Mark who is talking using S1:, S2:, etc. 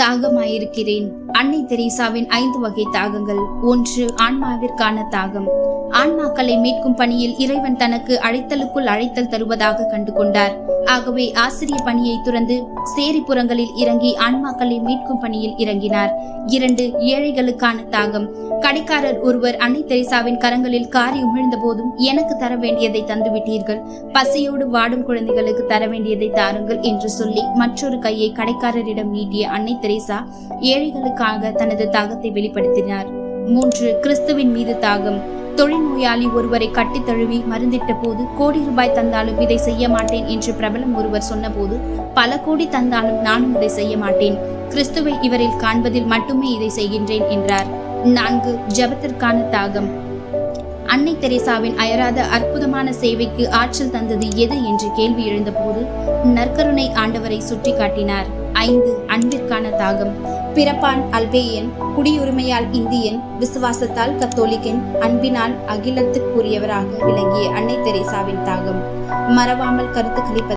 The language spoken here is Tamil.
S1: தாகமாயிருக்கிறேன். அன்னை தெரேசாவின் ஐந்து வகை தாகங்கள். ஒன்று ஆன்மாவிற்கான தாகம். ஆன்மாக்களை மீட்கும் பணியில் இறைவன் தனக்கு அழைத்தலுக்குள் அழைத்தல் தருவதாக கண்டு கொண்டார் ஆகவே ஆசிரிய பணியை துறந்து சேரிப்புறங்களில் இறங்கி ஆன்மாக்களை மீட்கும் பணியில் இறங்கினார். இரண்டு ஏழைகளுக்கான தாகம். கடைக்காரர் ஒருவர் அன்னை தெரேசாவின் கரங்களில் காரி உமிழ்ந்த போதும் எனக்கு தர வேண்டியதை தந்துவிட்டீர்கள். பசியோடு வாடும் குழந்தைகளுக்கு தர வேண்டியதை தாருங்கள் என்று சொல்லி மற்றொரு கையை கடைக்காரரிடம் நீட்டிய அன்னை தெரேசா ஏழைகளுக்காக தனது தாகத்தை வெளிப்படுத்தினார். மூன்று கிறிஸ்துவின் மீது தாகம். தொழில்நோயாளி ஒருவரை கட்டித் தழுவி மருந்திட்ட போது கோடி ரூபாய் தந்தாலும் இதை செய்ய மாட்டேன் என்று பிரபலம் ஒருவர் சொன்னபோது பல கோடி தந்தாலும் நானும் இதை செய்ய மாட்டேன். கிறிஸ்துவை இவரில் காண்பதில் மட்டுமே இதை செய்கின்றேன் என்றார். நான்கு ஜெபத்திற்கான தாகம். அன்னை தெரேசாவின் அயராத அற்புதமான சேவைக்கு ஆற்றல் தந்தது எது என்று கேள்வி எழுந்தபோது நற்கருணை ஆண்டவரை சுட்டிக்காட்டினார். ஐந்து அன்பிற்கான தாகம். பிறப்பான் அல்பேயன் குடியுரிமையால் இந்தியன் விசுவாசத்தால் கத்தோலிக்கன் அன்பினால் அகிலத்துக்குரியவராக விளங்கிய அன்னை தெரேசாவின் தாகம். மறவாமல் கருத்துக்களை